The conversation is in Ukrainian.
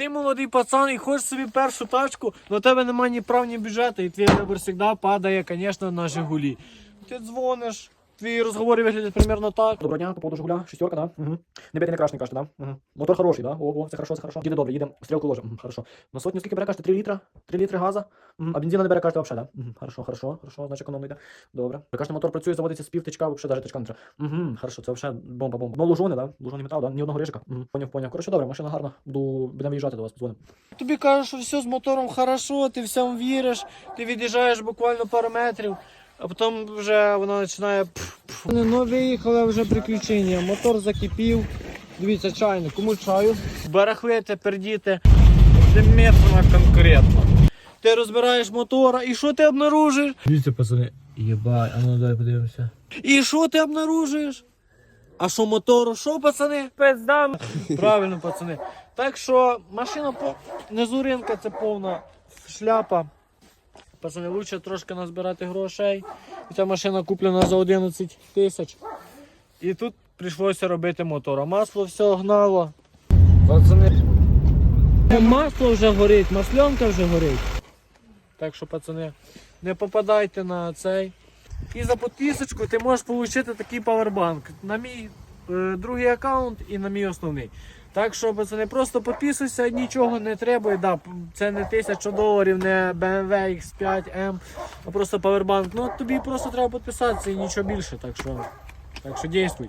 ти молодий пацан і хочеш собі першу тачку, але у тебе немає ні прав, ні бюджету, і твій вибір завжди падає, звісно, на Жигулі. Ти дзвониш, твої розговори виглядять примерно так. Доброго дня, по поводу Жигуля, шестерка, да? Угу. Не не крашний, кажете, да? Угу. Мотор хороший, да? Ого, це хорошо, це хорошо. Їде добре, їдемо, стрілку ложимо, угу, хорошо. На сотню скільки бере, кажете, 3 літра? 3 літри газа? Угу. А бензина не бере, кажете, взагалі, да? Угу. Хорошо, хорошо, хорошо, значить економно йде. Добре. Ви кажете, мотор працює, заводиться з пів тичка, взагалі навіть тичка не треба. Угу, хорошо, це взагалі бомба, бомба. Ну, лужони, да? Лужони метал, да? Ні одного рижика. Угу. Поняв, поняв. Коротше, добре, машина гарна. Буду, будемо виїжджати до вас, подзвонимо. Тобі кажуть, що все з мотором хорошо, ти всьому віриш, ти від'їжджаєш буквально пару метрів, а потім вже вона починає. Ну, виїхали вже приключення. Мотор закипів. Дивіться, чайник, кому чаю? Барахлити, пердіти. Деметрона конкретно. Ти розбираєш мотора, і що ти обнаружиш? Дивіться, пацани, єбай, а ну дай подивимося. І що ти обнаружуєш? А що мотору? Що, пацани? Пиздам. Правильно, пацани. Так що машина по низу ринка це повна шляпа. Пацани, лучше трошки назбирати грошей. Ця машина куплена за 11 тисяч. І тут прийшлося робити мотор. Масло все гнало. Пацани. Масло вже горить, масленка вже горить. Так що, пацани, не попадайте на цей. І за підписочку ти можеш отримати такий павербанк на мій другий аккаунт і на мій основний. Так що, пацани, просто підписуйся, нічого не треба. Да, це не 1000 доларів, не BMW X5M, а просто павербанк. Ну тобі просто треба підписатися і нічого більше. Так що, так що дійствуй.